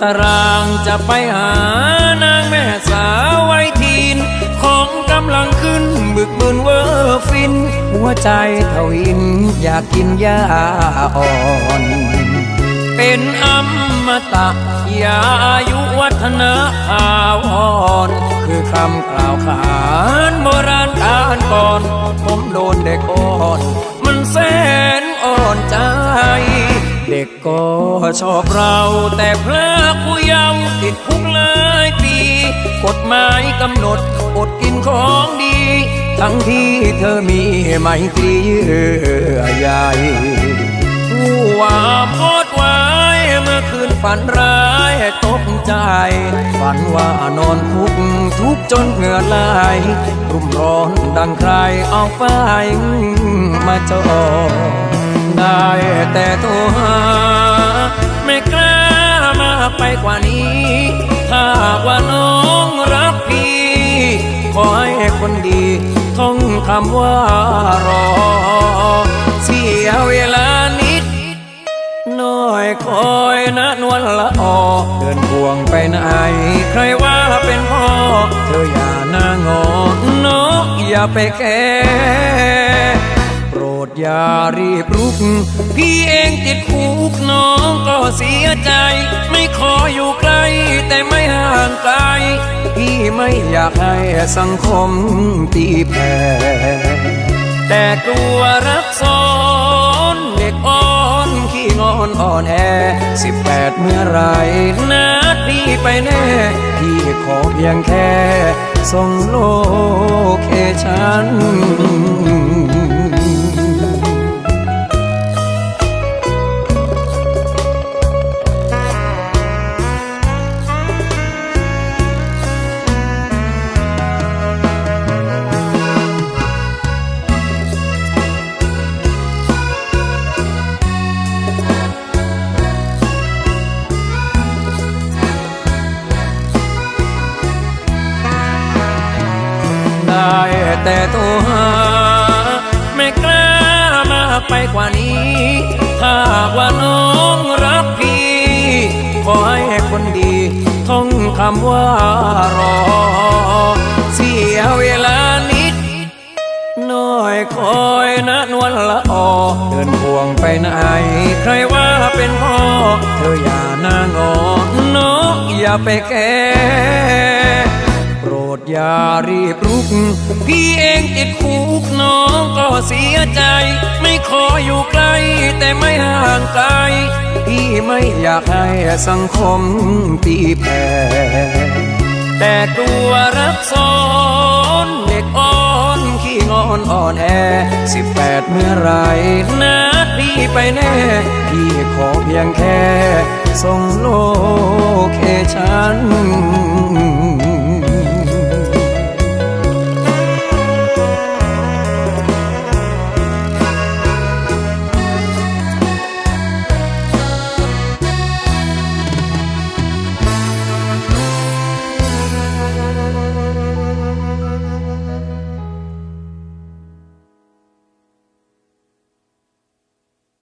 ตารางจะไปหานางแม่สาวไวทีน ของกำลังขึ้นบึกบึนเวอร์ฟิน หัวใจเทวินอยากกินยาอ่อน เป็นอมตะยาอายุวัฒนะอาวรณ์คือคำกล่าวขานโบราณการก่อน ผมโดนเด็กอ่อน ก็ชอบเราแต่พระผู้เยาว์ติดคุกหลายปี กฎหมายกำหนดอดกินของดี ทั้งที่เธอมีไมตรีเยื่อใยผู้ว่าโพดไว้เมื่อคืนฝันร้ายตกใจ ฝันว่านอนคุกทุกจนเหงื่อไหลรุ่มร้อนดังใครเอาไฟมาจอได้แต่โทำว่ารอ เสียเวลานิด น้อยคอยนะนวลละออเดินพวงไปไหน ใครว่าเป็นพ่อ เธออย่าหน้างอนกอย่าไปแคร์โปรดอย่ารีบรุก พี่เองติดคุกน้องก็เสียใจ ไม่ขออยู่ใกล้ ไกล พี่ไม่อยากให้สังคมตีแผ่แต่กลัวรักซ้อนเด็กอ่อนขี้งอนอ่อนแอสิบแปดเมื่อไรนัดพี่ไปแน่ พี่ขอเพียงแค่ส่งโลเคชัน กว่านี้ ถ้าว่าน้องรักพี่ ขอให้คนดีท่องคำว่ารอ เสียเวลานิด น้อยคอยนะนวลละออเดินพวงไปไหน ใครว่าเป็นพ่อ เธออย่าหน้างอนกอย่าไปแคร์โปรดอย่ารีบรุก พี่เองติดคุกน้องก็เสียใจ ขออยู่ใกล้แต่ไม่ห่างไกล พี่ไม่อยากให้สังคมตีแผ่แต่กลัวรักซ้อนเด็กอ่อนขี้งอนอ่อนแอสิบแปดเมื่อไรนัดพี่ไปแน่ พี่ขอเพียงแค่ส่งโลเคชัน